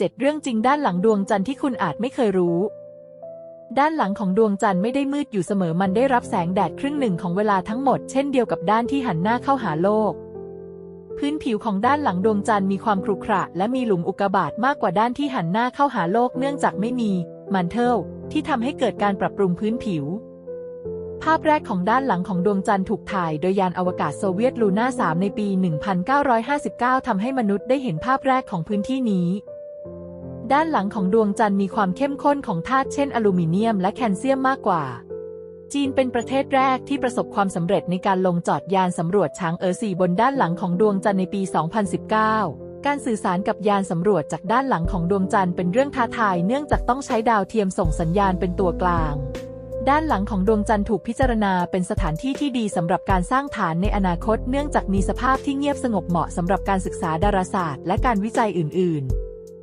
7 เรื่องจริงด้านหลังดวงจันทร์ที่คุณอาจไม่เคยรู้ ด้านหลังของดวงจันทร์ไม่ได้มืดอยู่เสมอมันได้รับแสงแดดครึ่งหนึ่งของเวลาทั้งหมดเช่นเดียวกับด้านที่หันหน้าเข้าหาโลก พื้นผิวของด้านหลังดวงจันทร์มีความครุขระและมีหลุมอุกกาบาตมากกว่าด้านที่หันหน้าเข้าหาโลกเนื่องจากไม่มีมันเทลที่ทำให้เกิดการปรับปรุงพื้นผิว ภาพแรกของด้านหลังของดวงจันทร์ถูกถ่ายโดยยานอวกาศโซเวียตลูน่า3ในปี 1959 ทำให้มนุษย์ได้เห็นภาพแรกของพื้นที่นี้ ด้านหลังของดวงจันทร์มีความเข้มข้นของธาตุเช่นอลูมิเนียมและแคลเซียมมากกว่า จีนเป็นประเทศแรกที่ประสบความสำเร็จในการลงจอดยานสำรวจช้างเออซีบนด้านหลังของดวงจันทร์ในปี 2019 การสื่อสารกับยานสำรวจจากด้านหลังของดวงจันทร์เป็นเรื่องท้าทายเนื่องจากต้องใช้ดาวเทียมส่งสัญญาณเป็นตัวกลางด้านหลังของดวงจันทร์ถูกพิจารณาเป็นสถานที่ที่ดีสำหรับการสร้างฐานในอนาคต เนื่องจากมีสภาพที่เงียบสงบเหมาะสำหรับการศึกษาดาราศาสตร์ และการวิจัยอื่น ๆ